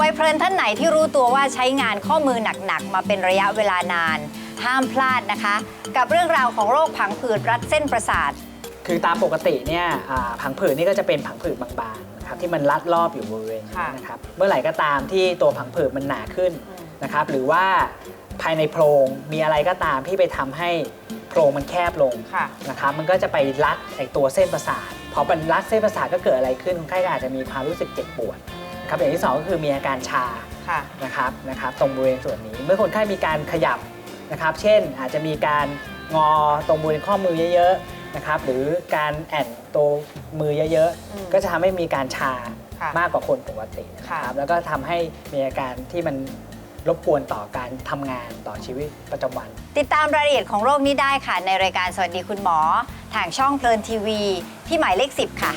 วัยเพลินท่านไหนที่รู้ตัวว่าใช้งานข้อมือหนัก ๆ มาเป็นระยะเวลานาน ห้ามพลาดนะคะ กับเรื่องราวของโรคผังผืดรัดเส้นประสาท คือตามปกติเนี่ยอ่าผังผืดนี่ก็จะเป็นผังผืดบางๆนะครับที่มันรัดรอบอยู่บริเวณนี้ค่ะนะครับเมื่อไหร่ก็ตามที่ตัวผังผืดมันหนาขึ้นอืม นะครับหรือว่าภายในโพรงมีอะไรก็ตามที่ไปทำให้โพรงมันแคบลง ค่ะ นะครับมันก็จะไปรัดไอตัวเส้นประสาทพอมันรัดเส้นประสาทก็เกิดอะไรขึ้นคนไข้ก็อาจจะมีความรู้สึกเจ็บปวด ครับอย่างที่สองก็คือมีอาการชาค่ะนะครับนะครับตรงบริเวณส่วนนี้ เมื่อคนไข้มีการขยับนะครับ เช่นอาจจะมีการงอตรงบริเวณข้อมือเยอะๆนะครับหรือการแอนตัวมือเยอะอืม ๆ ก็จะทำให้มีการชาค่ะมากกว่าคนปกตินะคค่ะรับแล้วก็ทำให้มีอาการที่มันรบกวนต่อการทำงานต่อชีวิตประจำวัน ติดตามรายละเอียดของโรคนี้ได้ค่ะ ในรายการสวัสดีคุณหมอ ทางช่องเพลินทีวี ที่หมายเลข 10 ค่ะ